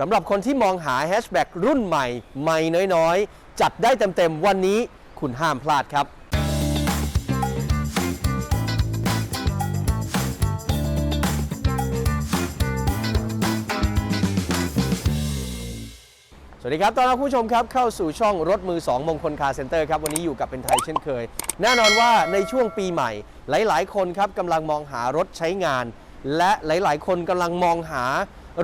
สำหรับคนที่มองหาแฮชแบ็กรุ่นใหม่ใหม่น้อยๆ จัดได้เต็มๆ วันนี้คุณห้ามพลาดครับสวัสดีครับตอนรับผู้ชมครับเข้าสู่ช่องรถมือ 2 มงคลคาร์เซ็นเตอร์ครับ วันนี้อยู่กับเป็นไทยเช่นเคย แน่นอนว่าในช่วงปีใหม่ หลาย ๆ คนครับกำลังมองหารถใช้งาน และหลาย ๆ คนกำลังมองหา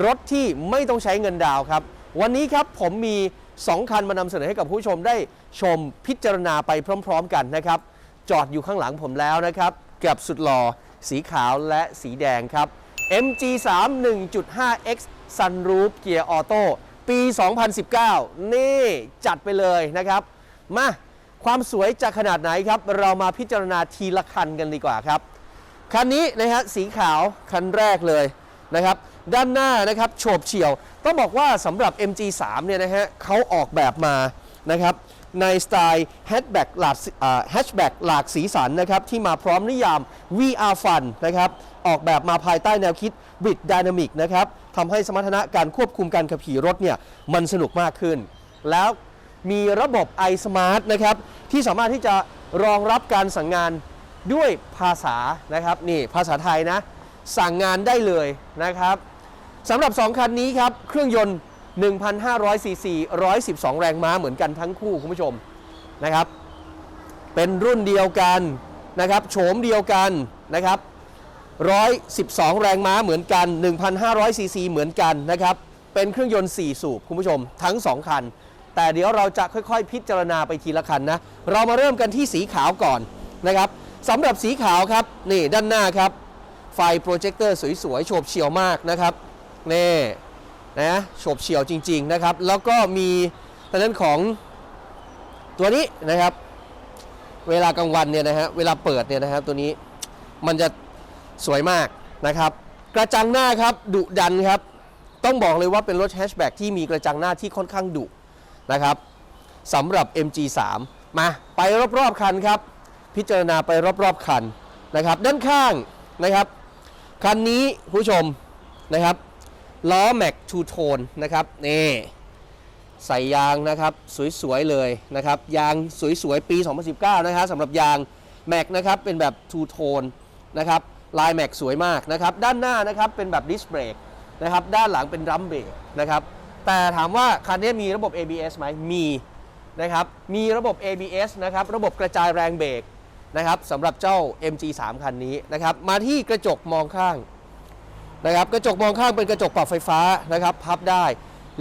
รถที่ไม่ต้องใช้เงินดาวครับ วันนี้ครับผมมี 2 คันมานำเสนอให้กับผู้ชมได้ชมพิจารณาไปพร้อม ๆ กันนะครับ จอดอยู่ข้างหลังผมแล้วนะครับ กับสุดหล่อสีขาวและสีแดงครับ MG3 1.5X Sunroof Gear Auto ปี 2019 นี่จัดไปเลยนะครับ มาความสวยจะขนาดไหนครับ เรามาพิจารณาทีละคันกันดีกว่าครับ คันนี้นะฮะสีขาวคันแรกเลยนะครับ ด้านหน้านะครับโฉบเฉี่ยว ต้องบอกว่าสำหรับ MG3 เนี่ยนะฮะเขาออกแบบมานะครับในสไตล์แฮชแบ็กหลากแฮชแบ็กหลากสีสันนะครับที่มาพร้อมนิยาม VR Fun นะครับออกแบบมาภายใต้แนวคิด Bit Dynamic นะครับทำให้สมรรถนะการควบคุมการขับขี่รถเนี่ยมันสนุกมากขึ้น แล้วมีระบบ iSmart นะครับที่สามารถที่จะรองรับการสั่งงานด้วยภาษานะครับนี่ภาษาไทยนะสั่งงานได้เลยนะครับ สำหรับ 2 คันนี้ครับ เครื่องยนต์ 1,500ซีซี112 แรงม้าเหมือนกันทั้งคู่คุณผู้ชมนะครับ เป็นรุ่นเดียวกันนะครับโฉมเดียวกันนะครับ112 แรงม้าเหมือนกัน 1,500ซีซีเหมือนกันนะครับ เป็นเครื่องยนต์ 4 สูบคุณผู้ชม ทั้ง 2 คัน แต่เดี๋ยวเราจะค่อยๆ พิจารณาไปทีละคันนะ เรามาเริ่มกันที่สีขาวก่อนนะครับสำหรับสีขาวครับ นี่ด้านหน้าครับ ไฟโปรเจคเตอร์สวยๆ โฉบเฉี่ยวมากนะครับ นี่นะโฉบเฉี่ยวจริง ๆนะครับ แล้วก็มีทางด้านของตัวนี้นะครับ เวลากลางวันเนี่ยนะฮะเวลาเปิดเนี่ยนะครับตัวนี้มันจะสวยมากนะครับ กระจังหน้าครับดุดันครับ ต้องบอกเลยว่าเป็นรถแฮชแบ็กที่มีกระจังหน้าที่ค่อนข้างดุนะครับสำหรับ MG3 มาไปรอบๆคันครับ พิจารณาไปรอบๆคันนะครับ ด้านข้างนะครับ คันนี้ผู้ชมนะครับ ล้อแม็กทูโทนนะครับนี่ใส่ยางนะครับสวยๆเลยนะครับยางสวยๆปี 2019 นะครับสำหรับยางแม็กนะครับเป็นแบบทูโทนนะครับลายแม็กสวยมากนะครับด้านหน้านะครับเป็นแบบดิสเบรกนะครับด้านหลังเป็นดรัมเบรกนะครับแต่ถามว่าคันนี้มีระบบ ABS ไหมมีนะครับมีระบบ ABS นะครับระบบกระจายแรงเบรกนะครับสำหรับเจ้า MG3 คันนี้นะครับมาที่กระจกมองข้าง นะครับกระจกมองข้างเป็นกระจกปรับไฟฟ้านะครับพับได้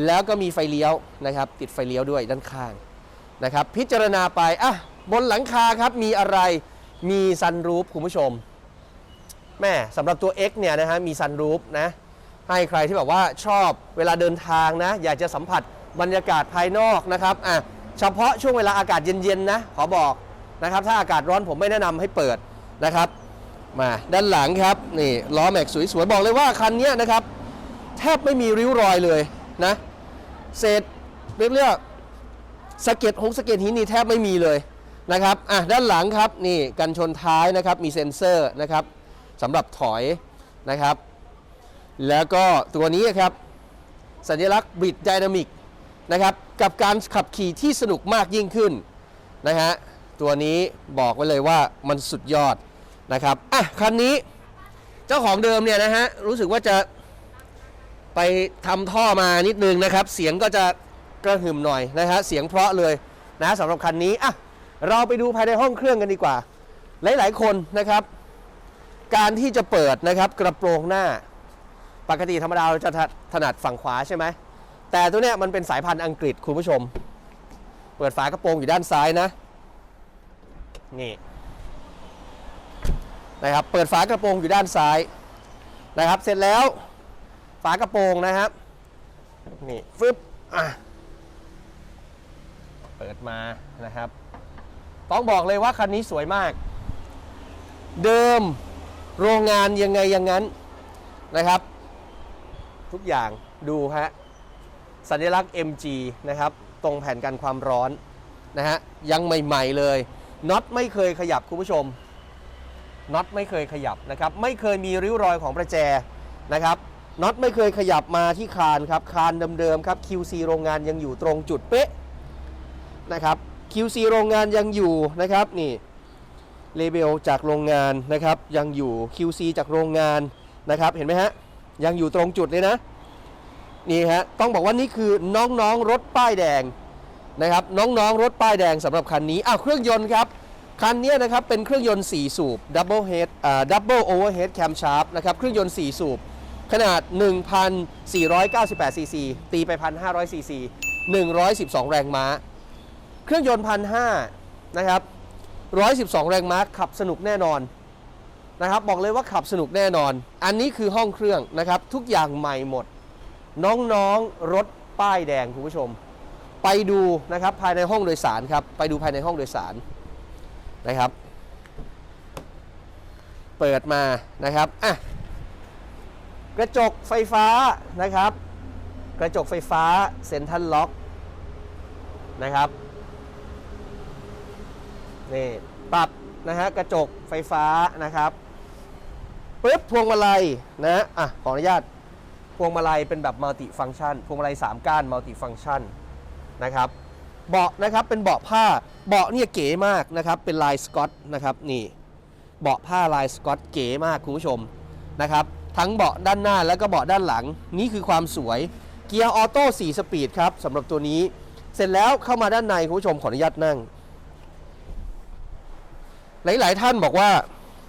แล้วก็มีไฟเลี้ยวนะครับ ติดไฟเลี้ยวด้วยด้านข้างนะครับ พิจารณาไปอะบนหลังคาครับมีอะไรมีซันรูฟคุณผู้ชมแม่สำหรับตัว X เนี่ยนะฮะมีซันรูฟนะให้ใครที่แบบว่าชอบเวลาเดินทางนะ อยากจะสัมผัสบรรยากาศภายนอกนะครับอะเฉพาะช่วงเวลาอากาศเย็นๆนะขอบอกนะครับ ถ้าอากาศร้อนผมไม่แนะนำให้เปิดนะครับ มาด้านหลังครับนี่ล้อแม็กสวยๆบอกเลยว่าคันนี้นะครับแทบไม่มีริ้วรอยเลยนะเศษเรียกเรียกสะเก็ดหงสเก็ดหินนี่แทบไม่มีเลยนะครับอะด้านหลังครับนี่กันชนท้ายนะครับมีเซ็นเซอร์นะครับสำหรับถอยนะครับ แล้วก็ตัวนี้ครับสัญลักษณ์บิดไดนามิกนะครับกับการขับขี่ที่สนุกมากยิ่งขึ้นนะฮะตัวนี้บอกไว้เลยว่ามันสุดยอด นะครับอะคันนี้เจ้าของเดิมเนี่ยนะฮะรู้สึกว่าจะไปทำท่อมานิดนึงนะครับ เสียงก็จะกระหึ่มหน่อยนะฮะเสียงเพราะเลยนะสำหรับคันนี้อะเราไปดูภายในห้องเครื่องกันดีกว่า หลาย ๆ คนนะครับ การที่จะเปิดนะครับกระโปรงหน้า ปกติธรรมดาเราจะถนัดฝั่งขวาใช่ไหมแต่ตัวเนี้ยมันเป็นสายพันธุ์อังกฤษคุณผู้ชม เปิดฝากระโปรงอยู่ด้านซ้ายนะนี่ นะครับเปิดฝากระโปรงอยู่ด้านซ้ายนะครับ เสร็จแล้วฝากระโปรงนะครับนี่ฟึบอะเปิดมานะครับ ต้องบอกเลยว่าคันนี้สวยมาก เดิมโรงงานยังไงย่างนั้นนะครับ ทุกอย่างดูฮะสัญลักษณ์ MG นะครับ ตรงแผ่นกันความร้อนนะฮะยังใหม่ ๆ เลยน็อตไม่เคยขยับคุณผู้ชม น็อตไม่เคยขยับนะครับ ไม่เคยมีริ้วรอยของประแจนะครับน็อตไม่เคยขยับมาที่คานครับ คานเดิมๆครับ QC โรงงานยังอยู่ตรงจุดเป๊ะนะครับ QC โรงงานยังอยู่นะครับนี่เลเบลจากโรงงานนะครับ ยังอยู่ QC จากโรงงานนะครับ เห็นไหมฮะ ยังอยู่ตรงจุดเลยนะ นี่ฮะ ต้องบอกว่านี่คือน้องๆรถป้ายแดงนะครับ น้องๆรถป้ายแดงสำหรับคันนี้อ้าวเครื่องยนต์ครับ คันนี้นะครับเป็นเครื่องยนต์ 4 สูบ Double Head อ่า Double Overhead Camshaft นะครับ เครื่องยนต์ 4 สูบ ขนาด 1,498 ซีซี ตีไป 1,500 ซีซี 112 แรงม้า เครื่องยนต์ 1,500 นะครับ 112 แรงม้า ขับสนุกแน่นอนนะครับ บอกเลยว่าขับสนุกแน่นอน อันนี้คือห้องเครื่องนะครับ ทุกอย่างใหม่หมด น้องๆ รถป้ายแดงคุณผู้ชม ไปดูนะครับภายในห้องโดยสารครับ ไปดูภายในห้องโดยสาร นะครับ เปิดมานะครับอะกระจกไฟฟ้านะครับ กระจกไฟฟ้าเซ็นทรัลล็อกนะครับนี่ปรับนะฮะกระจกไฟฟ้านะครับปึ๊บพวงมาลัยนะอะขออนุญาตพวงมาลัยเป็นแบบมัลติฟัง c t ชันพวงมาลัย 3 ก้านมัลติฟัง c t ชันนะครับ เบาะนะครับเป็นเบาะผ้าเบาะเนี่ยเก๋มากนะครับเป็นลายสกอตนะครับนี่เบาะผ้าลายสกอตเก๋มากคุณผู้ชมนะครับทั้งเบาะด้านหน้าแล้วก็เบาะด้านหลังนี่คือความสวยเกียร์ออโต้4สปีดครับสำหรับตัวนี้ เสร็จแล้วเข้ามาด้านในคุณผู้ชมขออนุญาตนั่ง หลายๆท่านบอกว่า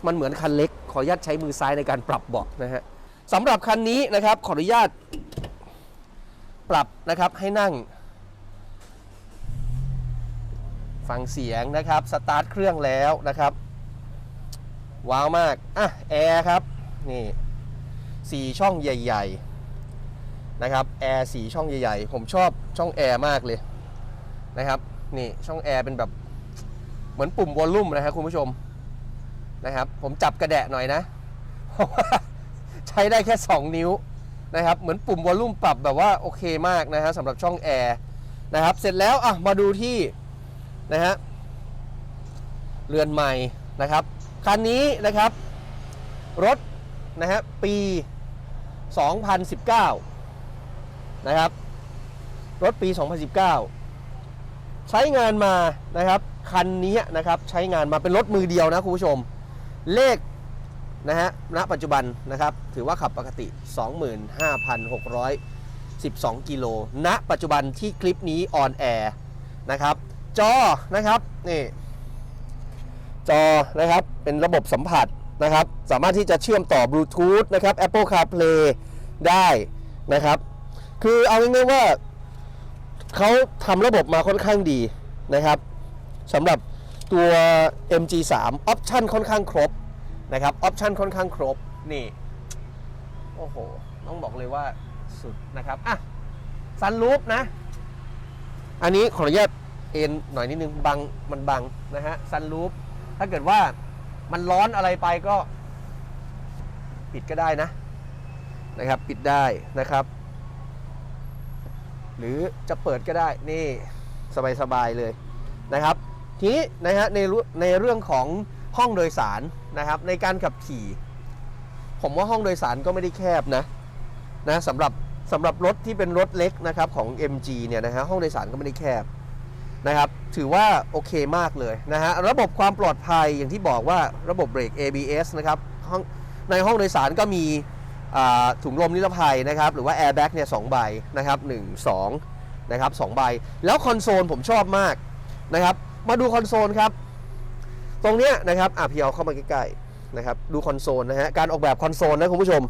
มันเหมือนคันเล็ก ขออนุญาตใช้มือซ้ายในการปรับเบาะนะฮะสำหรับคันนี้นะครับขออนุญาตปรับนะครับให้นั่ง ฟังเสียงนะครับ สตาร์ทเครื่องแล้วนะครับ ว้าวมาก อะ แอร์ครับ นี่สี่ช่องใหญ่ ๆ นะครับ แอร์สี่ช่องใหญ่ ๆ ผมชอบช่องแอร์มากเลยนะครับ นี่ช่องแอร์เป็นแบบเหมือนปุ่มวอลลุ่มนะครับคุณผู้ชมนะครับ ผมจับกระแดะหน่อยนะ เพราะว่าใช้ได้แค่ 2 นิ้วนะครับ เหมือนปุ่มวอลลุ่มปรับแบบว่าโอเคมากนะฮะสำหรับช่องแอร์นะครับ เสร็จแล้วอะมาดูที่ นะฮะเรือนใหม่นะครับคันนี้นะครับ รถนะฮะปี 2019 นะครับ รถปี 2019 ใช้งานมานะครับ คันนี้นะครับใช้งานมาเป็นรถมือเดียวนะคุณผู้ชม เลขนะฮะณปัจจุบันนะครับ ถือว่าขับปกติ 25,612 กิโลณปัจจุบันที่คลิปนี้ออนแอร์นะครับ จอนะครับนี่จอนะครับเป็นระบบสัมผัสนะครับสามารถที่จะเชื่อมต่อบลูทูธนะครับ Apple CarPlay ได้นะครับ คือเอาง่ายๆว่าเขาทำระบบมาค่อนข้างดีนะครับสำหรับตัว MG3 ออปชันค่อนข้างครบนะครับออปชันค่อนข้างครบนี่โอ้โหต้องบอกเลยว่าสุดนะครับอะซันรูปนะ อันนี้ขออนุญาต เอ็นหน่อยนิดนึงบังมันบังนะฮะซันรูปถ้าเกิดว่ามันร้อนอะไรไปก็ ปิดก็ได้นะนะครับ ปิดได้นะครับ หรือจะเปิดก็ได้นี่สบายๆเลยนะครับ ทีนี้นะฮะในเรื่องในเรื่องของห้องโดยสารนะครับ ในการขับขี่ ผมว่าห้องโดยสารก็ไม่ได้แคบนะนะสำหรับสำหรับรถที่เป็นรถเล็กนะครับของ MG เนี่ยนะฮะห้องโดยสารก็ไม่ได้แคบ นะครับ ถือว่าโอเคมากเลยนะฮะ ระบบความปลอดภัยอย่างที่บอกว่าระบบเบรก ABS นะครับในห้องโดยสารก็มีถุงลมนิรภัยนะครับ หรือว่าแอร์แบ็กเนี่ยสองใบนะครับหนึ่งสองนะครับสองใบ แล้วคอนโซลผมชอบมากนะครับ มาดูคอนโซลครับ ตรงเนี้ยนะครับอะพี่เอาเข้ามาใกล้ๆนะครับ ดูคอนโซลนะฮะ การออกแบบคอนโซลนะคุณผู้ชม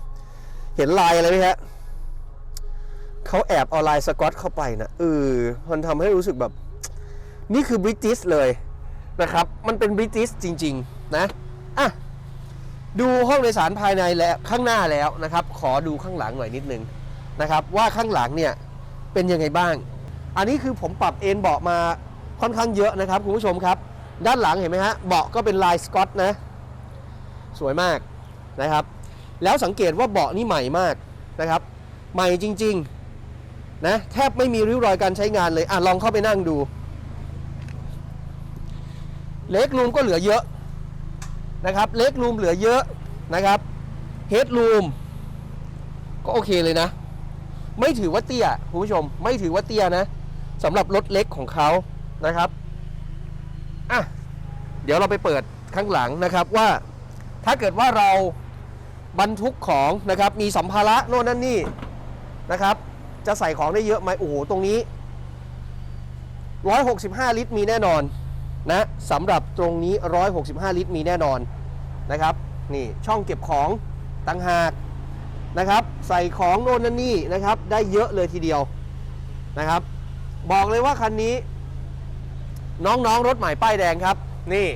เห็นลายอะไรไหมฮะเขาแอบเอาลายสกอตเข้าไปนะเออมันทำให้รู้สึกแบบ นี่คือบริติชเลยนะครับ มันเป็นบริติชจริง ๆ นะอะดูห้องโดยสารภายในและข้างหน้าแล้วนะครับ ขอดูข้างหลังหน่อยนิดนึงนะครับ ว่าข้างหลังเนี่ยเป็นยังไงบ้าง อันนี้คือผมปรับเอนเบาะมาค่อนข้างเยอะนะครับคุณผู้ชมครับ ด้านหลังเห็นไหมฮะเบาะก็เป็นลายสกอตนะ สวยมากนะครับ แล้วสังเกตว่าเบาะนี่ใหม่มากนะครับ ใหม่จริง ๆ นะแทบไม่มีริ้วรอยการใช้งานเลยอะลองเข้าไปนั่งดู เล็กรูมก็เหลือเยอะนะครับ เล็กรูมเหลือเยอะนะครับเฮดรูมก็โอเคเลยนะ ไม่ถือว่าเตี้ยคุณผู้ชม ไม่ถือว่าเตี้ยนะสำหรับรถเล็กของเขานะครับอะเดี๋ยวเราไปเปิดข้างหลังนะครับว่าถ้าเกิดว่าเราบรรทุกของนะครับ มีสัมภาระโน่นนั่นนี่นะครับ จะใส่ของได้เยอะไหมโอ้โหตรงนี้ 165 ลิตรมีแน่นอน นะสำหรับตรงนี้ 165 ลิตรมีแน่นอนนะครับนี่ช่องเก็บของต่างหากนะครับ ใส่ของโน่นนั่นนี่นะครับ ได้เยอะเลยทีเดียวนะครับ บอกเลยว่าคันนี้ น้องๆรถใหม่ป้ายแดงครับ นี่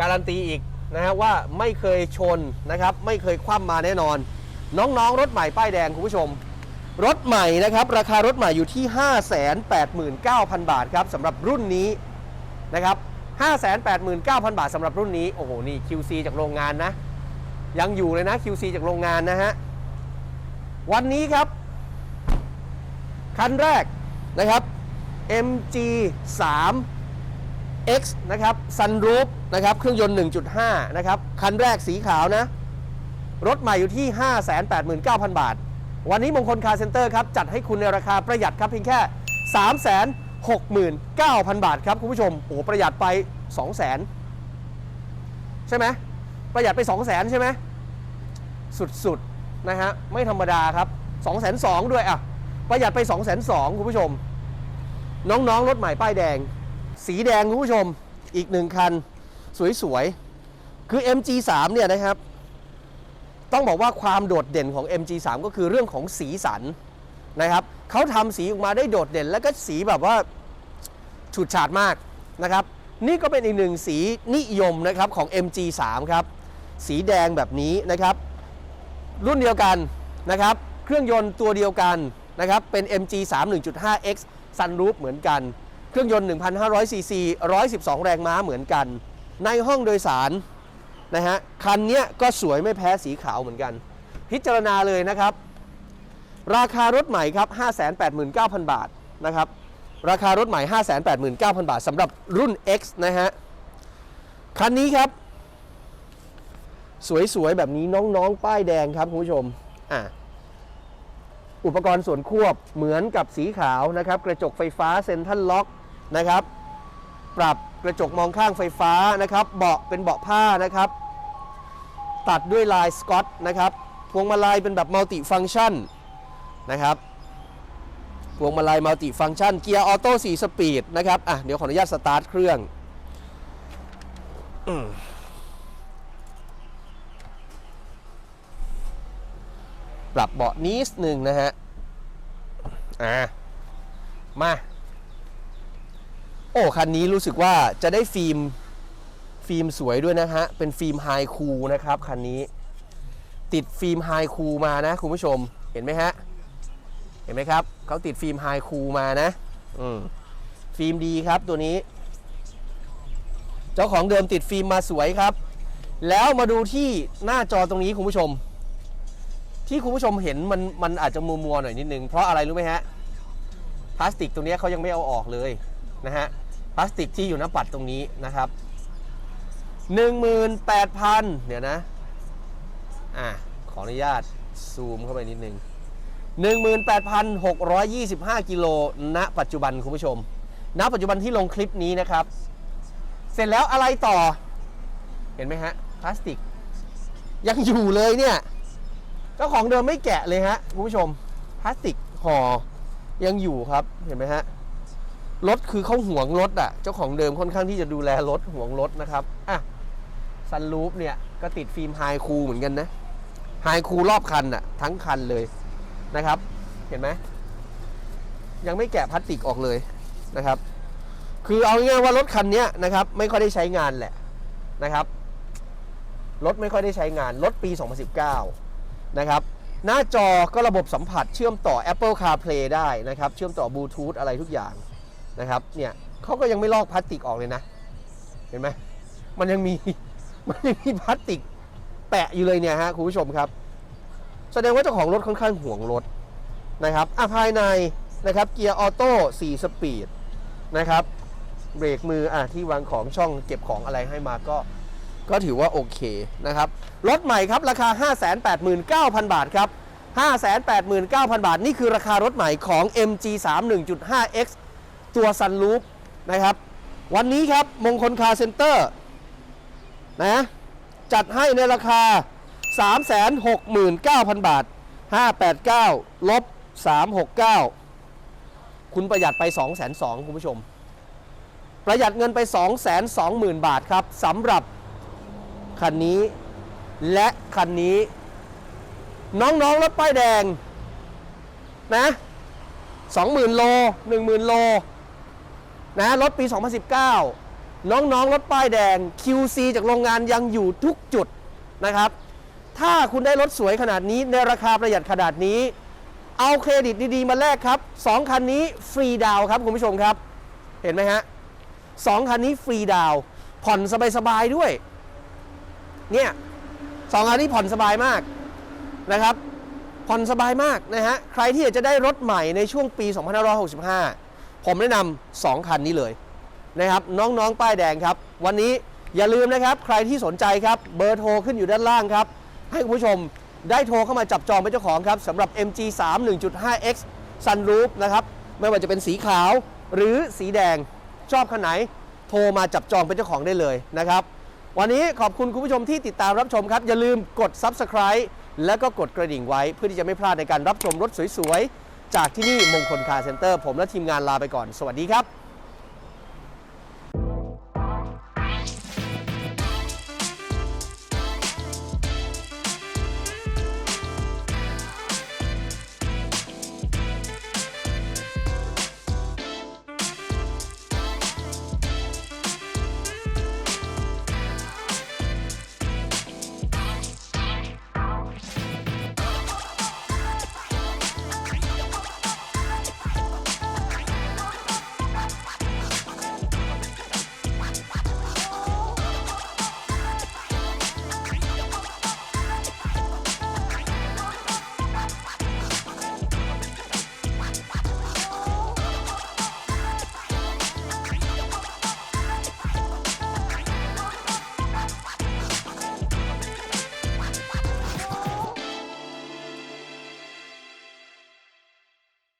การันตีอีกนะฮะว่าไม่เคยชนนะครับ ไม่เคยคว่ำมาแน่นอน น้องๆรถใหม่ป้ายแดงคุณผู้ชม รถใหม่นะครับ ราคารถใหม่อยู่ที่ 589,000 บาทครับสำหรับรุ่นนี้ นะครับ589,000 บาทสำหรับรุ่นนี้ โอ้โห นี่ QC จากโรงงานนะ ยังอยู่เลยนะ QC จากโรงงานนะฮะ วันนี้ครับ คันแรกนะครับ MG 3 X นะครับ Sunroof นะครับ เครื่องยนต์ 1.5 นะครับ คันแรกสีขาวนะ รถใหม่อยู่ที่ 589,000 บาท วันนี้มงคลคาร์เซ็นเตอร์ครับ จัดให้คุณในราคาประหยัดครับเพียงแค่ 69,000 บาทครับคุณผู้ชมโอ้โหประหยัดไป 200,000 ใช่ไหมประหยัดไป 200,000 ใช่ไหมสุดๆ นะฮะ ไม่ธรรมดาครับ202,000ด้วยอะ ประหยัดไป 202,000 คุณผู้ชม น้องๆ รถใหม่ป้ายแดง สีแดงคุณผู้ชมอีกหนึ่งคัน สวยๆ คือ MG3 เนี่ยนะครับ ต้องบอกว่าความโดดเด่นของ MG3 ก็คือเรื่องของสีสันนะครับเขาทำสีออกมาได้โดดเด่น แล้วก็สีแบบว่า ฉูดฉาดมากนะครับ นี่ก็เป็นอีกหนึ่งสีนิยมนะครับของ MG3 ครับ สีแดงแบบนี้นะครับ รุ่นเดียวกันนะครับ เครื่องยนต์ตัวเดียวกันนะครับ เป็น MG3 1.5X Sunroof เหมือนกัน เครื่องยนต์ 1,500ซีซี112 แรงม้าเหมือนกัน ในห้องโดยสารนะฮะ คันนี้ก็สวยไม่แพ้สีขาวเหมือนกัน พิจารณาเลยนะครับ ราคารถใหม่ครับ 589,000 บาทนะครับ ราคารถใหม่ 589,000 บาทสำหรับรุ่น X นะฮะ คันนี้ครับ สวย ๆ แบบนี้น้อง ๆ ป้ายแดงครับคุณผู้ชม อะ อุปกรณ์ส่วนควบเหมือนกับสีขาวนะครับ กระจกไฟฟ้าเซ็นทรัลล็อกนะครับ ปรับกระจกมองข้างไฟฟ้านะครับ เบาะเป็นเบาะผ้านะครับ ตัดด้วยลายสกอตนะครับ พวงมาลัยเป็นแบบมัลติฟัง c t ชันนะครับ พวงมาลัยมัลติฟัง c t ชัน เกียร์ออโต้4สปีดนะครับ อะ เดี๋ยวขออนุญาตสตาร์ทเครื่องอปรับเบาะนิดหนึ่งนะฮะ อ่า มา โอ้ คันนี้รู้สึกว่าจะได้ฟิล์ม ฟิล์มสวยด้วยนะฮะ เป็นฟิล์มไฮคูลนะครับ คันนี้ ติดฟิล์มไฮคูลมานะ คุณผู้ชม เห็นไหมฮะ เห็นไหมครับเขาติดฟิล์มไฮคูลมานะอืมฟิล์มดีครับตัวนี้ เจ้าของเดิมติดฟิล์มมาสวยครับ แล้วมาดูที่หน้าจอตรงนี้คุณผู้ชม ที่คุณผู้ชมเห็นมันมันอาจจะมัวมัวๆหน่อยนิดนึงเพราะอะไรรู้ไหมฮะพลาสติกตรงนี้เขายังไม่เอาออกเลยนะฮะพลาสติกที่อยู่หน้าปัดตรงนี้นะครับ18,000เดี๋ยวนะ อะ ขออนุญาตซูมเข้าไปนิดนึง 18,625 กิโลณปัจจุบันคุณผู้ชม ณ ปัจจุบันที่ลงคลิปนี้นะครับ เสร็จแล้วอะไรต่อ เห็นไหมฮะ พลาสติก ยังอยู่เลยเนี่ยเจ้าของเดิมไม่แกะเลยฮะคุณผู้ชม พลาสติกห่อยังอยู่ครับ เห็นไหมฮะ รถคือเขาห่วงรถอะ เจ้าของเดิมค่อนข้างที่จะดูแลรถห่วงรถนะครับ อะซันรูฟเนี่ย ก็ติดฟิล์มไฮคูลเหมือนกันนะ ไฮคูลรอบคันอะ ทั้งคันเลย นะครับ เห็นไหมยังไม่แกะพลาสติกออกเลยนะครับ คือเอาง่ายๆว่ารถคันนี้นะครับ ไม่ค่อยได้ใช้งานแหละนะครับรถไม่ค่อยได้ใช้งานรถปี 2019 นะครับ หน้าจอก็ระบบสัมผัสเชื่อมต่อ Apple CarPlay ได้นะครับ เชื่อมต่อบลูทูธอะไรทุกอย่างนะครับ เนี่ยเขาก็ยังไม่ลอกพลาสติกออกเลยนะ เห็นไหมมันยังมี มันยังมีพลาสติกแปะอยู่เลยเนี่ยฮะคุณผู้ชมครับ แสดงว่าเจ้าของรถค่อนข้างห่วงรถนะครับอะภายในนะครับเกียร์ออโต้4สปีดนะครับเบรกมืออะที่วางของช่องเก็บของอะไรให้มาก็ ก็ถือว่าโอเคนะครับรถใหม่ครับราคา 589,000 บาทครับ 589,000 บาท นี่คือราคารถใหม่ของ MG3 1.5X ตัว Sunroof นะครับ วันนี้ครับมงคลคาร์เซ็นเตอร์นะจัดให้ในราคา 369,000 บาท 589ลบ369 คุณประหยัดไป 202,000 คุณผู้ชม ประหยัดเงินไป 220,000 บาทครับสำหรับคันนี้และคันนี้ น้องๆรถป้ายแดง นะ20,000 โล 10,000 โล นะรถปี 2019 น้องๆรถป้ายแดง QC จากโรงงานยังอยู่ทุกจุดนะครับ ถ้าคุณได้รถสวยขนาดนี้ในราคาประหยัดขนาดนี้ เอาเครดิตดีๆ มาแลกครับ 2 คันนี้ฟรีดาวครับคุณผู้ชมครับ เห็นไหมฮะสองคันนี้ฟรีดาวผ่อนสบายๆด้วย เนี่ยสองคันนี้ผ่อนสบายมากนะครับ ผ่อนสบายมากนะฮะ ใครที่อยากจะได้รถใหม่ในช่วงปี 2565 ผมแนะนำสองคันนี้เลยนะครับ น้องๆ ป้ายแดงครับ วันนี้อย่าลืมนะครับ ใครที่สนใจครับ เบอร์โทรขึ้นอยู่ด้านล่างครับ ให้คุณผู้ชมได้โทรเข้ามาจับจองเป็นเจ้าของครับสำหรับ MG3 1.5X Sunroof นะครับไม่ว่าจะเป็นสีขาวหรือสีแดงชอบคันไหน โทรมาจับจองเป็นเจ้าของได้เลยนะครับ วันนี้ขอบคุณคุณผู้ชมที่ติดตามรับชมครับ อย่าลืมกด Subscribe แล้วก็กดกระดิ่งไว้เพื่อที่จะไม่พลาดในการรับชมรถสวยๆ จากที่นี่มงคลคาร์เซ็นเตอร์ ผมและทีมงานลาไปก่อน สวัสดีครับ